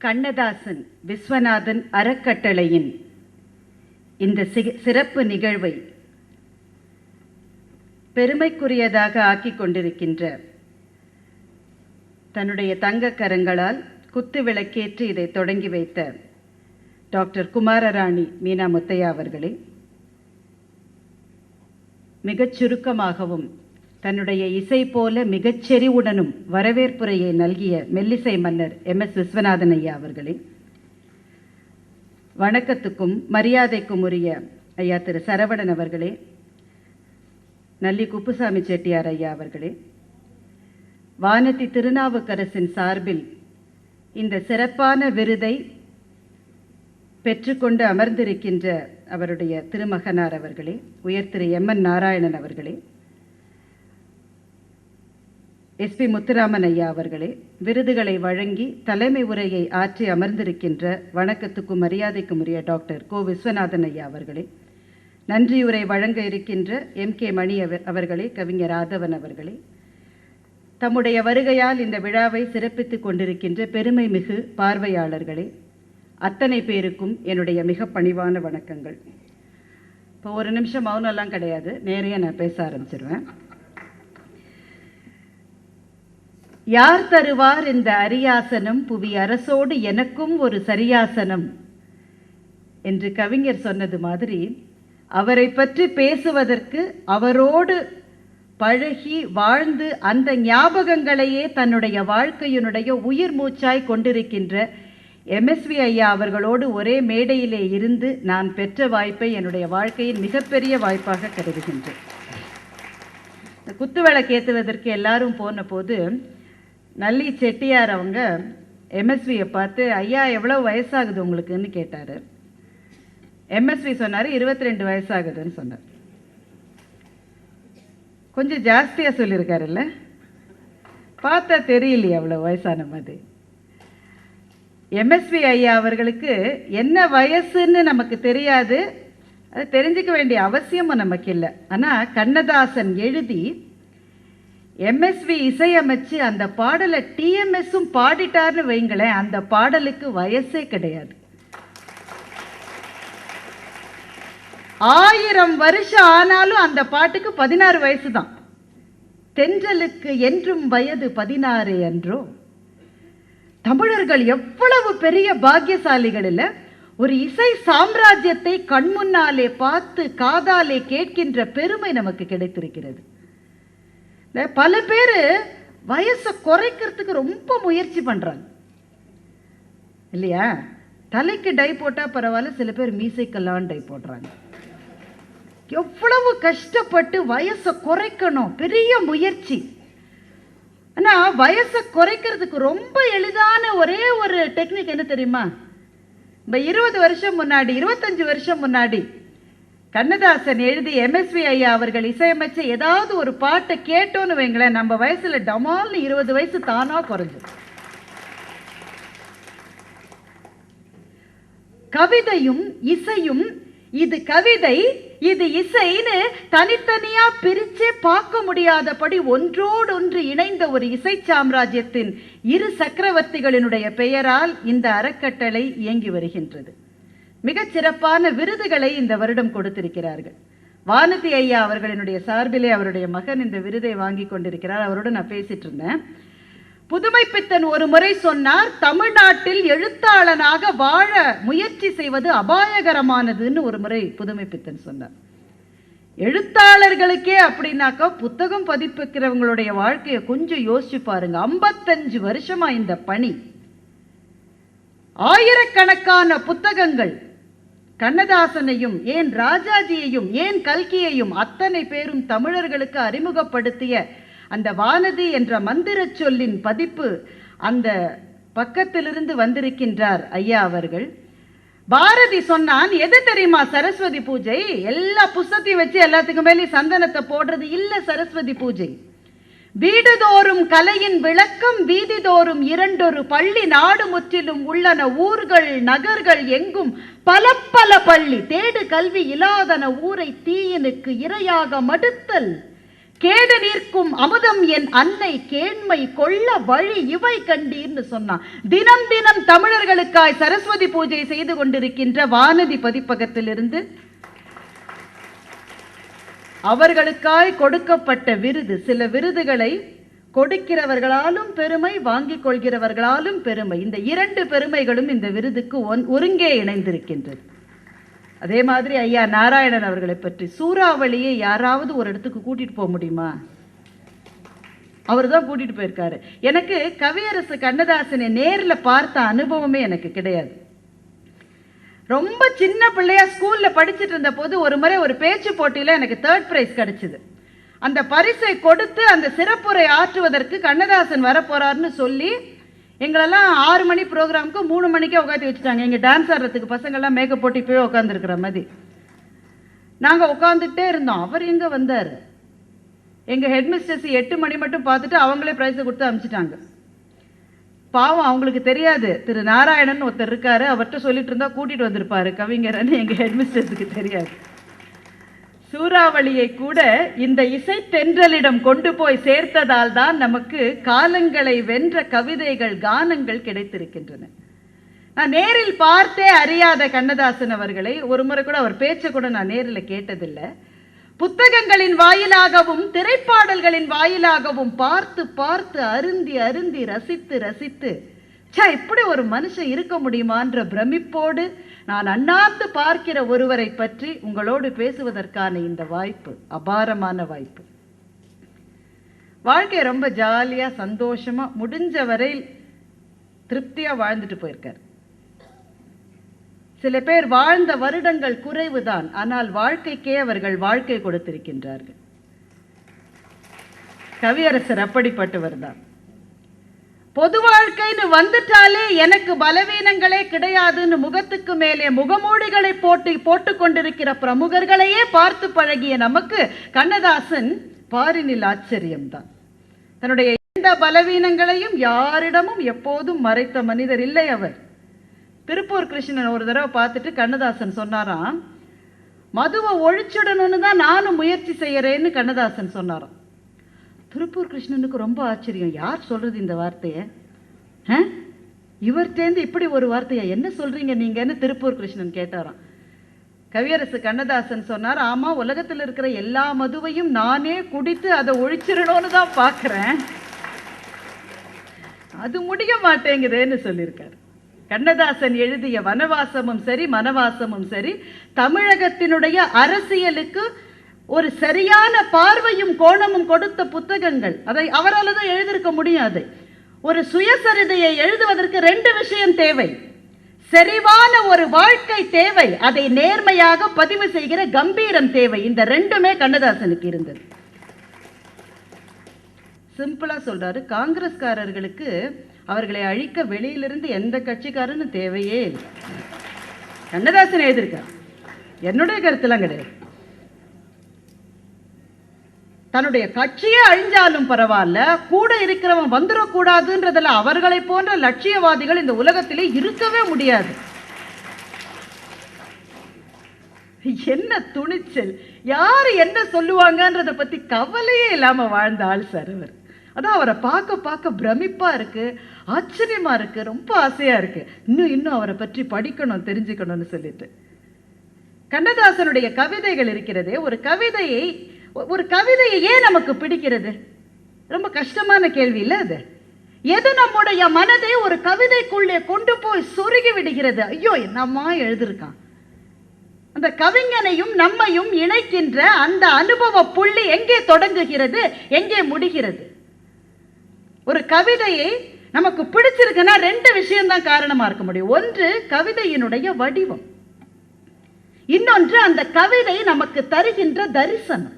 கண்ணதாசன் விஸ்வநாதன் அறக்கட்டளையின் இந்த சிறப்பு நிகழ்வை பெருமைக்குரியதாக ஆக்கி கொண்டிருக்கின்ற தன்னுடைய தங்க கரங்களால் குத்து விளக்கேற்றி இதை தொடங்கி வைத்த டாக்டர் குமாரராணி மீனா முத்தையா அவர்களே மிகச் சுருக்கமாகவும் தன்னுடைய இசை போல மிகச் செறிவுடனும் வரவேற்புரையை நல்கிய மெல்லிசை மன்னர் எம். எஸ். விஸ்வநாதன் ஐயா அவர்களே. வணக்கத்துக்கும் மரியாதைக்கும் உரிய ஐயா திரு. சரவணன் அவர்களே. நல்லி குப்புசாமி செட்டியார் ஐயா அவர்களே. வானதி திருநாவுக்கரசின் சார்பில் இந்த சிறப்பான விருதை பெற்றுக்கொண்டு அமர்ந்திருக்கின்ற அவருடைய திருமகனார் அவர்களே உயர் திரு எம். என். நாராயணன் அவர்களே. எஸ்பி முத்துராமன் ஐயா அவர்களே விருதுகளை வழங்கி தலைமை உரையை ஆற்றி அமர்ந்திருக்கின்ற வணக்கத்துக்கும் மரியாதைக்கும் உரிய டாக்டர் கோ விஸ்வநாதன் ஐயா அவர்களே நன்றியுரை வழங்க இருக்கின்ற எம் கே மணி அவர்- அவர்களே கவிஞர் ஆதவன் அவர்களே தம்முடைய வருகையால் இந்த விழாவை சிறப்பித்துக் கொண்டிருக்கின்ற பெருமை மிகு பார்வையாளர்களே அத்தனை பேருக்கும் என்னுடைய மிக பணிவான வணக்கங்கள். இப்போ ஒரு நிமிஷம் மௌனம்லாம் கிடையாது நேரையாக நான் பேச ஆரம்பிச்சிருவேன். யார் தருவார் இந்த அரியாசனம்? புவி அரசோடு எனக்கும் ஒரு சரியாசனம். என்று கவிஞர் சொன்னது மாதிரி அவரை பற்றி பேசுவதற்கு அவரோடு பழகி வாழ்ந்து அந்த ஞாபகங்களையே தன்னுடைய வாழ்க்கையினுடைய உயிர் மூச்சாய் கொண்டிருக்கின்ற எம்எஸ்வி ஐயா அவர்களோடு ஒரே மேடையிலே இருந்து நான் பெற்ற வாய்ப்பை என்னுடைய வாழ்க்கையின் மிகப்பெரிய வாய்ப்பாக கருதுகின்றேன். இந்த குத்து விளக்கு ஏற்றுவதற்கு எல்லாரும் போன போது நல்லி செட்டியார் அவங்க எம்எஸ்வியை பார்த்து ஐயா எவ்வளோ வயசாகுது உங்களுக்குன்னு கேட்டார். எம்எஸ்வி சொன்னார் இருபத்தி ரெண்டு வயசாகுதுன்னு சொன்னார். கொஞ்சம் ஜாஸ்தியாக சொல்லியிருக்காருல்ல? பார்த்தா தெரியலையே அவ்வளோ வயசான மாதிரி. எம்எஸ்வி ஐயா அவர்களுக்கு என்ன வயசுன்னு நமக்கு தெரியாது. அது தெரிஞ்சுக்க வேண்டிய அவசியமும் நமக்கு இல்லை. ஆனால் கண்ணதாசன் எழுதி எம்எஸ்வி இசையமைச்சு அந்த பாடலை டிஎம்எஸும் பாடிட்டார்னு வைங்களேன் அந்த பாடலுக்கு வயசே கிடையாது. ஆயிரம் வருஷம் ஆனாலும் அந்த பாட்டுக்கு பதினாறு வயசு தான் தென்றலுக்கு என்றும் வயது பதினாறு என்றோ தமிழர்கள் எவ்வளவு பெரிய பாக்கியசாலிகள் ஒரு இசை சாம்ராஜ்யத்தை கண்முன்னாலே பார்த்து காதாலே கேட்கின்ற பெருமை நமக்கு கிடைத்திருக்கிறது. இல்லை பல பேர் வயசை குறைக்கிறதுக்கு ரொம்ப முயற்சி பண்ணுறாங்க இல்லையா? தலைக்கு டை போட்டால் பரவாயில்ல சில பேர் மீசைக்கெல்லாம் டை போடுறாங்க. எவ்வளவு கஷ்டப்பட்டு வயசை குறைக்கணும் பெரிய முயற்சி. ஆனால் வயசை குறைக்கிறதுக்கு ரொம்ப எளிதான ஒரே ஒரு டெக்னிக் என்ன தெரியுமா? இந்த இருபது வருஷம் முன்னாடி இருபத்தஞ்சு வருஷம் முன்னாடி கண்ணதாசன் எழுதி எம்எஸ்வி ஐயா அவர்கள் இசையமைச்ச ஏதாவது ஒரு பாட்டை கேட்டோன்னு வைங்களேன் நம்ம வயசுல டமால்னு இருபது வயசு தானா குறைஞ்சு கவிதையும் இசையும் இது கவிதை இது இசைன்னு தனித்தனியா பிரிச்சே பார்க்க முடியாதபடி ஒன்றோடொன்று இணைந்த ஒரு இசை சாம்ராஜ்யத்தின் இரு சக்கரவர்த்திகளினுடைய பெயரால் இந்த அறக்கட்டளை இயங்கி வருகின்றது. மிகச் சிறப்பான விருதுகளை இந்த வருடம் கொடுத்திருக்கிறார்கள். வானதி ஐயா அவர்களினுடைய சார்பிலே அவருடைய மகன் இந்த விருதை வாங்கி கொண்டிருக்கிறார். அவரோடு நான் பேசிட்டு இருந்தேன். புதுமை பித்தன் ஒரு முறை சொன்னார் தமிழ்நாட்டில் எழுத்தாளனாக வாழ முயற்சி செய்வது அபாயகரமானதுன்னு ஒரு முறை புதுமை பித்தன் சொன்னார். எழுத்தாளர்களுக்கே அப்படின்னாக்கா புத்தகம் பதிப்பிக்கிறவங்களுடைய வாழ்க்கையை கொஞ்சம் யோசிச்சு பாருங்க. ஐம்பத்தஞ்சு வருஷமா இந்த பணி. ஆயிரக்கணக்கான புத்தகங்கள் கண்ணதாசனையும் ஏன் ராஜாஜியையும் ஏன் கல்கியையும் அத்தனை பேரும் தமிழர்களுக்கு அறிமுகப்படுத்திய அந்த வானதி என்ற மந்திரச் சொல்லின் பதிப்பு அந்த பக்கத்திலிருந்து வந்திருக்கின்றார் ஐயா அவர்கள். பாரதி சொன்னான் எது தெரியுமா சரஸ்வதி பூஜை? எல்லா புஸ்தத்தையும் வச்சு எல்லாத்துக்கும் மேலே சந்தனத்தை போடுறது இல்லை சரஸ்வதி பூஜை. வீடுதோறும் கலையின் விளக்கம் வீதிதோறும் இரண்டொரு பள்ளி நாடு முற்றிலும் உள்ளன. ஊர்கள் நகர்கள் எங்கும் பல பல பள்ளி. தேடு கல்வி இல்லாதன ஊரை தீயனுக்கு இரையாக மடுத்தல். கேடு நீர்க்கும் அமுதம் என் அன்னை கேண்மை கொள்ள வழி இவை கண்டீர்னு சொன்னான். தினம் தினம் தமிழர்களுக்காய் சரஸ்வதி பூஜை செய்து கொண்டிருக்கின்ற வானதி பதிப்பகத்திலிருந்து அவர்களுக்காய் கொடுக்கப்பட்ட விருது சில விருதுகளை கொடுக்கிறவர்களாலும் பெருமை வாங்கிக் கொள்கிறவர்களாலும் பெருமை. இந்த இரண்டு பெருமைகளும் இந்த விருதுக்கு ஒன் ஒருங்கே இணைந்திருக்கின்றது. அதே மாதிரி ஐயா நாராயணன் அவர்களை பற்றி சூறாவளியை யாராவது ஒரு இடத்துக்கு கூட்டிட்டு போக முடியுமா? அவர் தான் கூட்டிட்டு போயிருக்காரு. எனக்கு கவியரசு கண்ணதாசனை நேரில் பார்த்த அனுபவமே எனக்கு கிடையாது. ரொம்ப சின்ன பிள்ளையா ஸ்கூல்ல படிச்சுட்டு இருந்த போது ஒரு முறை ஒரு பேச்சு போட்டியில எனக்கு தேர்ட் பிரைஸ் கிடைச்சது. அந்த பரிசை கொடுத்து அந்த சிறப்புரை ஆற்றுவதற்கு கண்ணதாசன் வரப்போறாருன்னு சொல்லி எங்களெல்லாம் ஆறு மணி ப்ரோக்ராமுக்கு மூணு மணிக்கே உட்காந்து வச்சுட்டாங்க. எங்கள் டான்ஸ் ஆடுறதுக்கு பசங்கள்லாம் மேக்கப் போட்டி போய் உட்காந்துருக்குற மாதிரி. நாங்கள் உட்காந்துட்டே இருந்தோம். அவர் எங்கே வந்தார்? எங்கள் ஹெட்மிஸ்டர்ஸ் எட்டு மணி மட்டும் பார்த்துட்டு அவங்களே ப்ரைஸை கொடுத்து அனுப்பிச்சிட்டாங்க பாவம் அவங்களுக்கு தெரியாது. திரு நாராயணன் ஒருத்தர் இருக்காரு. அவர்கிட்ட சொல்லிட்டு இருந்தா கூட்டிட்டு வந்திருப்பாரு. கவிஞரன்னு எங்க ஹெட்மிஸ்டருக்கு தெரியாது. சூறாவளியை கூட இந்த இசை தென்றலிடம் கொண்டு போய் சேர்த்ததால் தான் நமக்கு காலங்களை வென்ற கவிதைகள் கானங்கள் கிடைத்திருக்கின்றன. நான் நேரில் பார்த்தே அறியாத கண்ணதாசன் அவர்களை ஒரு முறை கூட அவர் பேச்சை கூட நான் நேரில் கேட்டதில்லை. புத்தகங்களின் வாயிலாகவும் திரைப்பாடல்களின் வாயிலாகவும் பார்த்து பார்த்து அருந்தி அருந்தி ரசித்து ரசித்து சா இப்படி ஒரு மனுஷன் இருக்க முடியுமான்ற பிரமிப்போடு நான் அண்ணாந்து பார்க்கிற ஒருவரை பற்றி உங்களோடு பேசுவதற்கான இந்த வாய்ப்பு அபாரமான வாய்ப்பு. வாழ்க்கையை ரொம்ப ஜாலியாக சந்தோஷமா முடிஞ்ச வரையில் திருப்தியாக வாழ்ந்துட்டு போயிருக்கார். சில பேர் வாழ்ந்த வருடங்கள் குறைவுதான் ஆனால் வாழ்க்கைக்கே அவர்கள் வாழ்க்கை கொடுத்திருக்கின்றார்கள். கவியரசர் அப்படிப்பட்டவர் தான். பொது வாழ்க்கைன்னு வந்துட்டாலே எனக்கு பலவீனங்களே கிடையாதுன்னு முகத்துக்கு மேலே முகமூடிகளை போட்டு போட்டு கொண்டிருக்கிற பிரமுகர்களையே பார்த்து பழகிய நமக்கு கண்ணதாசன் பாரினில் ஆச்சரியம்தான் தன்னுடைய எந்த பலவீனங்களையும் யாரிடமும் எப்போதும் மறைத்த மனிதர் இல்லை அவர். திருப்பூர் கிருஷ்ணன் ஒரு தடவை பார்த்துட்டு கண்ணதாசன் சொன்னாராம் மதுவை ஒழிச்சிடணும்னு தான் நானும் முயற்சி செய்கிறேன்னு கண்ணதாசன் சொன்னாராம். திருப்பூர் கிருஷ்ணனுக்கு ரொம்ப ஆச்சரியம். யார் சொல்கிறது இந்த வார்த்தையை? ஆ? இவர்ட்டேந்து இப்படி ஒரு வார்த்தையை என்ன சொல்கிறீங்க நீங்கன்னு திருப்பூர் கிருஷ்ணன் கேட்டாராம். கவியரசு கண்ணதாசன் சொன்னார் ஆமாம் உலகத்தில் இருக்கிற எல்லா மதுவையும் நானே குடித்து அதை ஒழிச்சிடணும்னு தான் பார்க்குறேன். அது முடிய மாட்டேங்குதேன்னு சொல்லியிருக்காரு. கண்ணதாசன் எழுதிய வனவாசமும் சரி மனவாசமும் சரி தமிழகத்தினுடைய அரசியலுக்கு ஒரு சரியான பார்வையும் கோணமும் கொடுத்த புத்தகங்கள். அதை அவரால் தான் எழுதியிருக்க முடியாது. ஒரு சுயசரிதையை எழுதுவதற்கு ரெண்டு விஷயம் தேவை. செறிவான ஒரு வாழ்க்கை தேவை. அதை நேர்மையாக பதிவு செய்கிற கம்பீரம் தேவை. இந்த ரெண்டுமே கண்ணதாசனுக்கு இருந்தது. சிம்பிளா சொல்றாரு. காங்கிரஸ்காரர்களுக்கு அவர்களை அழிக்க வெளியிலிருந்து எந்த கட்சிக்காரனு தேவையே இல்லை. கண்ணதாசன் எழுதியிருக்கார். என்னுடைய கருத்துலாம் கிடையாது. தன்னுடைய கட்சியே அழிஞ்சாலும் பரவாயில்ல கூட இருக்கிறவன் வந்துடக்கூடாதுன்றதுல அவர்களை போன்ற லட்சியவாதிகள் இந்த உலகத்திலே இருக்கவே முடியாது. என்ன துணிச்சல். யார் என்ன சொல்லுவாங்கன்றத பத்தி கவலையே இல்லாம வாழ்ந்த ஆள் சார் அவர் அதான் அவரை பார்க்க பார்க்க பிரமிப்பாக இருக்குது ஆச்சரியமாக இருக்குது ரொம்ப ஆசையாக இருக்குது இன்னும் இன்னும் அவரை பற்றி படிக்கணும் தெரிஞ்சுக்கணும்னு சொல்லிட்டு. கண்ணதாசனுடைய கவிதைகள் இருக்கிறதே ஒரு கவிதையை ஒரு கவிதையை ஏன் நமக்கு பிடிக்கிறது? ரொம்ப கஷ்டமான கேள்வி இல்லை அது? எது நம்முடைய மனதை ஒரு கவிதைக்குள்ளே கொண்டு போய் சொருகி விடுகிறது? ஐயோ என்னம்மா எழுதியிருக்கான். அந்த கவிஞனையும் நம்மையும் இணைக்கின்ற அந்த அனுபவ புள்ளி எங்கே தொடங்குகிறது எங்கே முடிகிறது? ஒரு கவிதையை நமக்கு பிடிச்சிருக்குன்னா ரெண்டு விஷயம்தான் காரணமா இருக்க முடியும். ஒன்று கவிதையினுடைய வடிவம். இன்னொன்று அந்த கவிதை நமக்கு தருகின்ற தரிசனம்.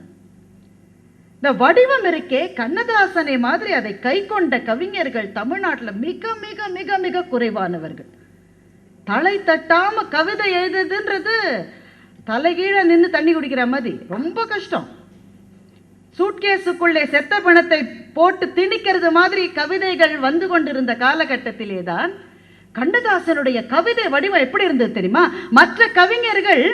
இந்த வடிவம் இருக்கே கண்ணதாசனை மாதிரி அதை கை கொண்ட கவிஞர்கள் தமிழ்நாட்டில் மிக மிக மிக மிக குறைவானவர்கள். தலை தட்டாம கவிதை எழுதுதுன்றது தலைகீழ நின்று தண்ணி குடிக்கிற மாதிரி. ரொம்ப கஷ்டம். சூட்கேஸுக்குள்ளே செத்த பணத்தை போட்டு திணிக்கிறது மாதிரி கவிதைகள் வந்து கொண்டிருந்த காலகட்டத்திலே தான் கண்ணதாசனுடைய கவிதை வடிவம் எப்படி இருந்தது தெரியுமா? மற்ற கவிஞர்கள்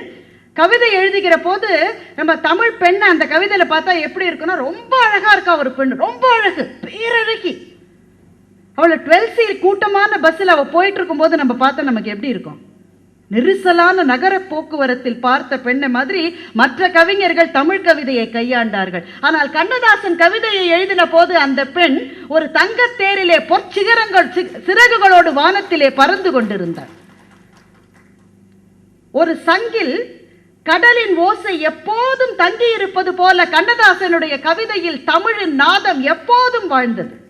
கவிதை எழுதுகிற போது நம்ம தமிழ் பெண்ணை அந்த கவிதையில பார்த்தா எப்படி இருக்குன்னா ரொம்ப அழகா இருக்கா ஒரு பெண் ரொம்ப அழகு. பேரழகி. அவளை டுவெல்த் சி கூட்டமான பஸ்ஸில் அவள் போயிட்டு இருக்கும்போது நம்ம பார்த்தா நமக்கு எப்படி இருக்கும்? நெரிசலான நகர போக்குவரத்தில் பார்த்த பெண்ணை மாதிரி மற்ற கவிஞர்கள் தமிழ் கவிதையை கையாண்டார்கள். ஆனால் கண்ணதாசன் கவிதையை எழுதின போது அந்த பெண் ஒரு தங்கத்தேரிலே பொற்சிகரங்கள் சி- சிறகுகளோடு வானத்திலே பறந்து கொண்டிருந்தார் ஒரு சங்கில் கடலின் ஓசை எப்போதும் தங்கியிருப்பது போல கண்ணதாசனுடைய கவிதையில் தமிழின் நாதம் எப்போதும் வாழ்ந்தது.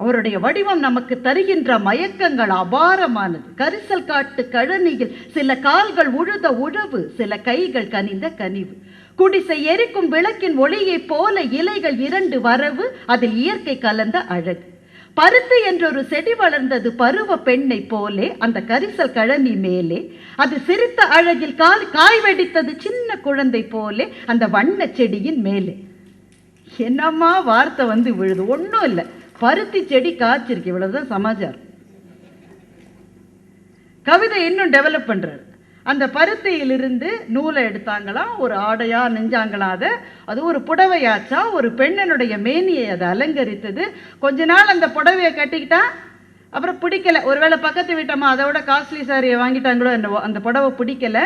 அவருடைய வடிவம் நமக்கு தருகின்ற மயக்கங்கள் அபாரமானது. கரிசல் காட்டு கழனியில் சில கால்கள் உழுத உழவு சில கைகள் கனிந்த கனிவு. குடிசை எரிக்கும் விளக்கின் ஒளியைப் போல இலைகள் இரண்டு வரவு அதில் இயற்கை கலந்த அழகு. பருத்து என்றொரு செடி வளர்ந்தது பருவ பெண்ணை போலே அந்த கரிசல் கழனி மேலே. அது சிரித்த அழகில் கால் காய் வெடித்தது சின்ன குழந்தை போலே அந்த வண்ண செடியின் மேலே. என்னம்மா வார்த்தை வந்து விழுது? ஒன்றும் இல்லை. பருத்தி செடி காய்ச்சிருக்கு. இவ்வளவுதான் சமாச்சாரம். கவிதை இன்னும் டெவலப் பண்றாரு. அந்த பருத்தியிலிருந்து நூலை எடுத்தாங்களாம் ஒரு ஆடையா நெஞ்சாங்களாம் அதை அது ஒரு புடவையாச்சா ஒரு பெண்ணனுடைய மேனியை அதை அலங்கரித்தது. கொஞ்ச நாள் அந்த புடவையை கட்டிக்கிட்டா அப்புறம் பிடிக்கல. ஒருவேளை பக்கத்து வீட்டம்மா அதை விட காஸ்ட்லி சாரியை வாங்கிட்டாங்களோ என்னவோ அந்த புடவை பிடிக்கல.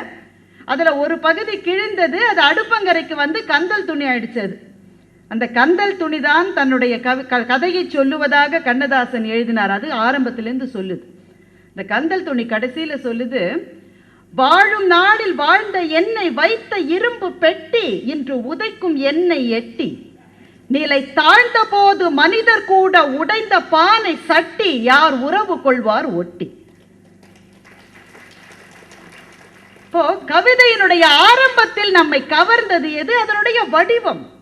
அதில் ஒரு பகுதி கிழிந்தது அது அடுப்பங்கரைக்கு வந்து கந்தல் துணி ஆயிடுச்சு அது. அந்த கந்தல் துணிதான் தன்னுடைய கவி க- கதையை சொல்லுவதாக கண்ணதாசன் எழுதினார். அது ஆரம்பத்திலேருந்து சொல்லுது. இந்த கந்தல் துணி கடைசியில் சொல்லுது வாழும் நாளில் வாழ்ந்த எண்ணெய் வைத்த இரும்பு பெட்டி இன்று உதைக்கும் எண்ணெய் எட்டி. நிலை தாழ்ந்த போது மனிதர் கூட உடைந்த பானை சட்டி யார் உறவு கொள்வார் ஒட்டி. இப்போ கவிதையினுடைய ஆரம்பத்தில் நம்மை கவர்ந்தது எது? அதனுடைய வடிவம்.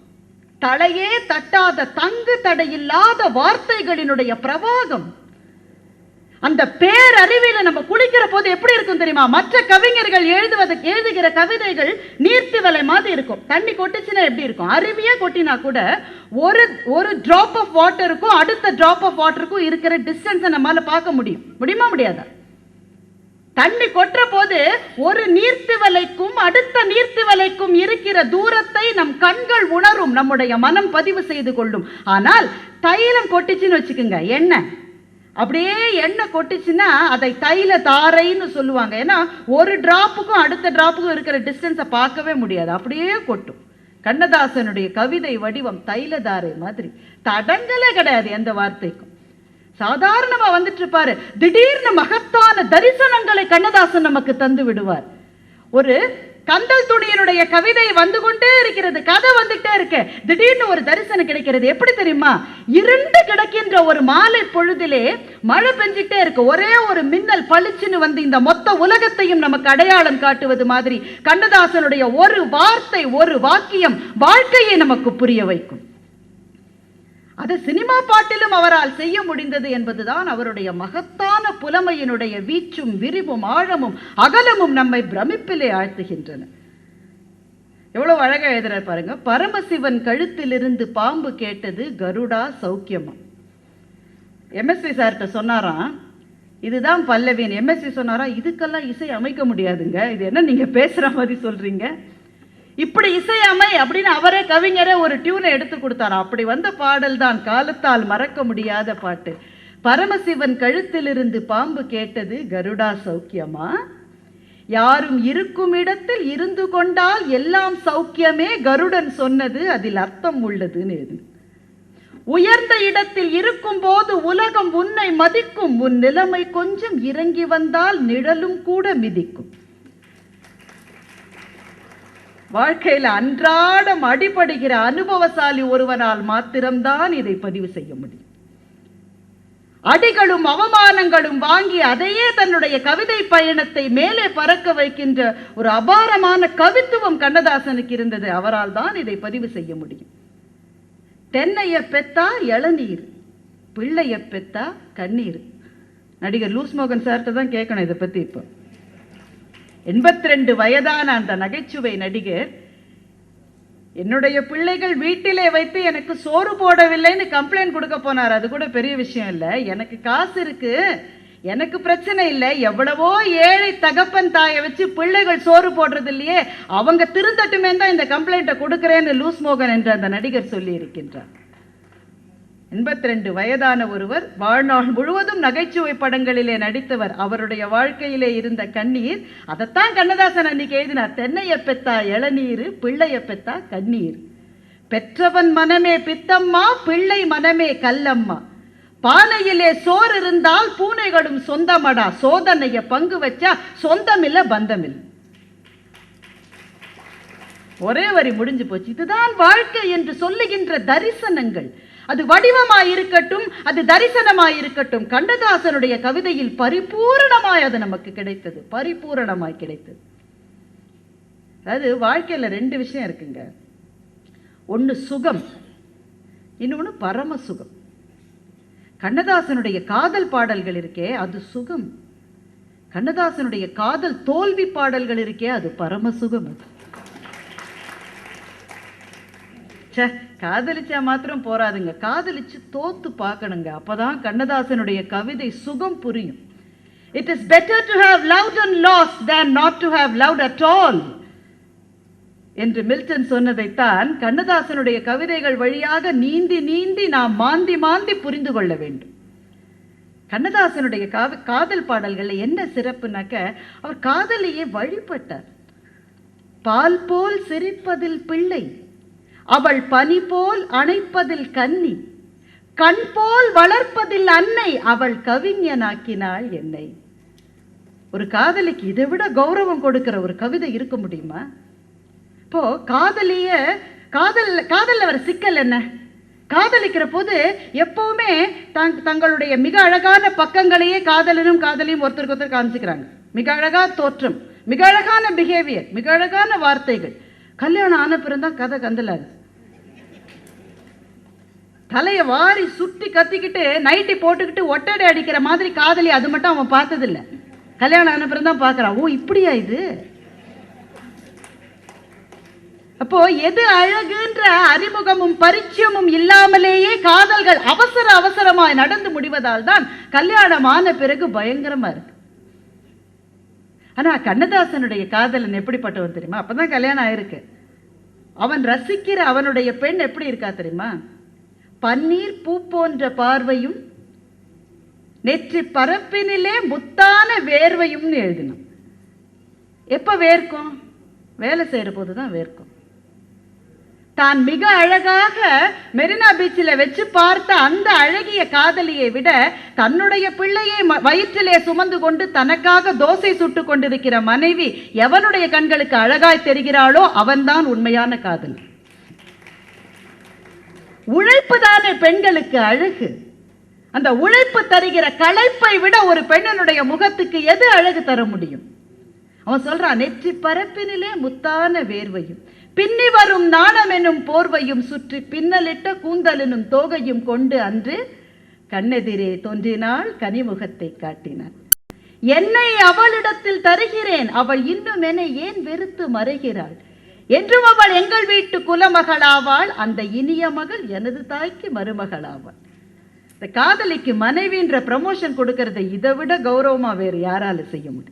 தலையே தட்டாத தங்கு தடையில்லாத வார்த்தைகளினுடைய பிரவாகம். அந்த பேரறிவில நம்ம குளிக்கிற போது எப்படி இருக்கும் தெரியுமா? மற்ற கவிஞர்கள் எழுதுவது எழுதுகிற கவிதைகள் நீர்த்தி வலை மாதிரி இருக்கும். தண்ணி கொட்டுச்சுன்னா எப்படி இருக்கும்? அருவியே கொட்டினா கூட ஒரு ஒரு டிராப் ஆஃப் வாட்டருக்கும் அடுத்த டிராப் ஆஃப் வாட்டருக்கும் இருக்கிற டிஸ்டன்ஸை நம்மளால பார்க்க முடியும். முடியுமா முடியாதா? தண்ணி கொற்ற போது ஒரு நீர்த்திவலைக்கும் அடுத்த நீர்த்திவலைக்கும் இருக்கிற தூரத்தை நம் கண்கள் உணரும் நம்முடைய மனம் பதிவு செய்து கொள்ளும். ஆனால் தைலம் கொட்டுச்சுன்னு வச்சுக்கோங்க எண்ணெய். அப்படியே எண்ணெய் கொட்டுச்சுன்னா அதை தைல தாரைன்னு சொல்லுவாங்க. ஏன்னா ஒரு டிராப்புக்கும் அடுத்த டிராப்புக்கும் இருக்கிற டிஸ்டன்ஸை பார்க்கவே முடியாது. அப்படியே கொட்டும். கண்ணதாசனுடைய கவிதை வடிவம் தைலதாரை மாதிரி. தடங்கலே கிடையாது எந்த வார்த்தைக்கும். சாதாரணமா வந்துட்டு இருப்பாரு திடீர்னு மகத்தான தரிசனங்களை கண்ணதாசன் நமக்கு தந்து விடுவார். ஒரு கந்தல் துணியினுடைய கவிதை வந்து கொண்டே இருக்கிறது கதை வந்துட்டே இருக்கு. திடீர்னு ஒரு தரிசனம் கிடைக்கிறது. எப்படி தெரியுமா? இருண்டு கிடக்கின்ற ஒரு மாலை பொழுதிலே மழை பெஞ்சிட்டே இருக்கு. ஒரே ஒரு மின்னல் பளிச்சுன்னு வந்து இந்த மொத்த உலகத்தையும் நமக்கு அடையாளம் காட்டுவது மாதிரி கண்ணதாசனுடைய ஒரு வார்த்தை ஒரு வாக்கியம் வாழ்க்கையை நமக்கு புரிய வைக்கும். அது சினிமா பாட்டிலும் அவரால் செய்ய முடிந்தது என்பதுதான் அவருடைய மகத்தான புலமையினுடைய வீச்சும் விரிவும் ஆழமும் அகலமும் நம்மை பிரமிப்பிலே ஆழ்த்துகின்றன. எவ்வளவு அழகாக எழுதுறார் பாருங்க. பரமசிவன் கழுத்திலிருந்து பாம்பு கேட்டது கருடா சௌக்கியமா? எம்எஸ்சி சார்கிட்ட சொன்னாராம் இதுதான் பல்லவின் எம்எஸ்சி சொன்னாராம் இதுக்கெல்லாம் இசை அமைக்க முடியாதுங்க. இது என்ன நீங்கள் பேசுகிற மாதிரி சொல்கிறீங்க இப்படி இசையமை அப்படின்னு அவரே கவிஞரே ஒரு டியூனை எடுத்து கொடுத்தார். அப்படி வந்த பாடல் தான் காலத்தால் மறக்க முடியாத பாட்டு. பரமசிவன் கழுத்திலிருந்து பாம்பு கேட்டது கருடா சௌக்கியமா? யாரும் இருக்கும் இடத்தில் இருந்து கொண்டால் எல்லாம் சௌக்கியமே கருடன் சொன்னது அதில் அர்த்தம் உள்ளதுன்னு உயர்ந்த இடத்தில் இருக்கும் போது உலகம் உன்னை மதிக்கும். உன் நிலைமை கொஞ்சம் இறங்கி வந்தால் நிழலும் கூட மிதிக்கும். வாழ்க்கையில் அன்றாடம் அடிபடுகிற அனுபவசாலி ஒருவனால் மாத்திரம்தான் இதை பதிவு செய்ய முடியும். அடிகளும் அவமானங்களும் வாங்கி அதையே தன்னுடைய கவிதை பயணத்தை மேலே பறக்க வைக்கின்ற ஒரு அபாரமான கவித்துவம் கண்ணதாசனுக்கு இருந்தது. அவரால் தான் இதை பதிவு செய்ய முடியும். தென்னைய பெத்தா இளநீர் பிள்ளைய பெத்தா கண்ணீர். நடிகர் லூஸ் மோகன் சார்கிட்ட தான் கேட்கணும் இதை பத்தி இப்போ. எண்பத்தி ரெண்டு வயதான அந்த நகைச்சுவை நடிகர் என்னுடைய பிள்ளைகள் வீட்டிலே வைத்து எனக்கு சோறு போடவில்லைன்னு கம்ப்ளைண்ட் கொடுக்க போனார். அது கூட பெரிய விஷயம் இல்லை. எனக்கு காசு இருக்கு. எனக்கு பிரச்சனை இல்லை. எவ்வளவோ ஏழை தகப்பன் தாயை வச்சு பிள்ளைகள் சோறு போடுறது இல்லையே. அவங்க திருந்தட்டுமே தான் இந்த கம்ப்ளைண்ட்டை கொடுக்குறேன்னு லூஸ் மோகன் என்று அந்த நடிகர் சொல்லி இருக்கின்றார் எண்பத்தி ரெண்டு வயதான ஒருவர் வாழ்நாள் முழுவதும் நகைச்சுவை படங்களிலே நடித்தவர். அவருடைய வாழ்க்கையிலே இருந்த கண்ணீர் அதைத்தான் கண்ணதாசன் அன்னைக்கு எழுதினார். தென்னைய பெத்தா இளநீர் பிள்ளைய பெத்தா கண்ணீர். பெற்றவன் மனமே பித்தம்மா பிள்ளை மனமே கல்லம்மா. பானையிலே சோறு இருந்தால் பூனைகளும் சொந்தமடா. சோதனைய பங்கு வச்சா சொந்தமில்ல பந்தமில்ல ஒரே வரி முடிஞ்சு போச்சு. இதுதான் வாழ்க்கை என்று சொல்லுகின்ற தரிசனங்கள். அது வடிவமாய் இருக்கட்டும் அது தரிசனமாய் இருக்கட்டும் கண்ணதாசனுடைய கவிதையில் பரிபூரணமாய் அது நமக்கு கிடைத்தது. பரிபூரணமாய் கிடைத்தது. அதாவது வாழ்க்கையில் ரெண்டு விஷயம் இருக்குங்க. ஒன்று சுகம் இன்னொன்று பரம சுகம் கண்ணதாசனுடைய காதல் பாடல்கள் இருக்கே அது சுகம். கண்ணதாசனுடைய காதல் தோல்வி பாடல்கள் இருக்கே அது பரம சுகம் அது. ச்சே காதலிச்சா மாத்திரம் போராதுங்க காதலிச்சு தோத்து பார்க்கணுங்க. அப்போதான் கண்ணதாசனுடைய கவிதை சுகம் புரியும். It is better to have loved and lost than not to have love at all என்று மில்டன் சொன்னதைத்தான் கண்ணதாசனுடைய கவிதைகள் வழியாக நீந்தி நீந்தி நாம் மாந்தி மாந்தி புரிந்து கொள்ள வேண்டும். கண்ணதாசனுடைய காவி காதல் பாடல்களில் என்ன சிறப்புனாக்க அவர் காதலையே வழிபட்டார். பால் போல் சிரிப்பதில் பிள்ளை. அவள் பனி போல் அணைப்பதில் கன்னி கண் போல் வளர்ப்பதில் அன்னை அவள் கவிஞனாக்கினாள் என்னை. ஒரு காதலிக்கு இதை விட கௌரவம் கொடுக்கிற ஒரு கவிதை இருக்க முடியுமா? இப்போ காதலிய காதல் காதல்ல வர சிக்கல் என்ன? காதலிக்கிற போது எப்பவுமே தங் தங்களுடைய மிக அழகான பக்கங்களையே காதலனும் காதலியும் ஒருத்தருக்கு ஒருத்தர் காமிச்சுக்கிறாங்க. மிக அழகா தோற்றம் மிக அழகான பிஹேவியர் மிக அழகான வார்த்தைகள். கல்யாணம் ஆன பிறந்தான் கதை கந்தலாது தலையை வாரி சுட்டி கத்திக்கிட்டு நைட்டி போட்டுக்கிட்டு ஒட்டடை அடிக்கிற மாதிரி காதலி அது மட்டும் அவன் பார்த்ததில்ல. கல்யாணம் ஆன பிறந்தான் பார்க்குறான் ஓ இப்படியா இது? அப்போ எது அழகுன்ற அறிமுகமும் பரிச்சயமும் இல்லாமலேயே காதல்கள் அவசர அவசரமாய் நடந்து முடிவதால் தான் கல்யாணம் ஆன பிறகு பயங்கரமா இருக்கு. ஆனால் கண்ணதாசனுடைய காதலன் எப்படிப்பட்டவன் தெரியுமா? அப்போ தான் கல்யாணம் ஆயிருக்கு. அவன் ரசிக்கிற அவனுடைய பெண் எப்படி இருக்கா தெரியுமா? பன்னீர் பூ போன்ற பார்வையும் நெற்றி பரப்பினிலே முத்தான வேர்வையும்னு எழுதினான். எப்போ வேர்க்கும்? வேலை செய்கிற போது தான் வேர்க்கும். தான் மிக அழகாக மெரினா பீச்சில் வச்சு பார்த்த அந்த அழகிய காதலியை விட தன்னுடைய பிள்ளையை ம- வயிற்றிலே சுமந்து கொண்டு தனக்காக தோசை சுட்டு கொண்டிருக்கிற மனைவி எவனுடைய கண்களுக்கு அழகாய் தெரிகிறாளோ அவன்தான் உண்மையான காதல். உழைப்பு தானே பெண்களுக்கு அழகு. அந்த உழைப்பு தருகிற களைப்பை விட ஒரு பெண்ணனுடைய முகத்துக்கு எது அழகு தர முடியும்? அவன் சொல்றான் நெற்றி பரப்பினிலே முத்தான வேர்வையும் பின்னி வரும் நாணம் எனும் போர்வையும் சுற்றி பின்னலிட்ட கூந்தலெனும் தோகையும் கொண்டு அன்று கண்ணெதிரே தோன்றினாள் கனிமுகத்தை காட்டினாள். என்னை அவளிடத்தில் தருகிறேன் அவள் இன்னும் என்னை ஏன் வெறுத்து மறைகிறாள்? என்றும் அவள் எங்கள் வீட்டு குலமகளாவாள் அந்த இனிய மகள் எனது தாய்க்கு மருமகளாவாள். இந்த காதலிக்கு மனைவின்ற ப்ரமோஷன் கொடுக்கறதை இதை விட கௌரவமா வேறு யாரால செய்ய முடியும்?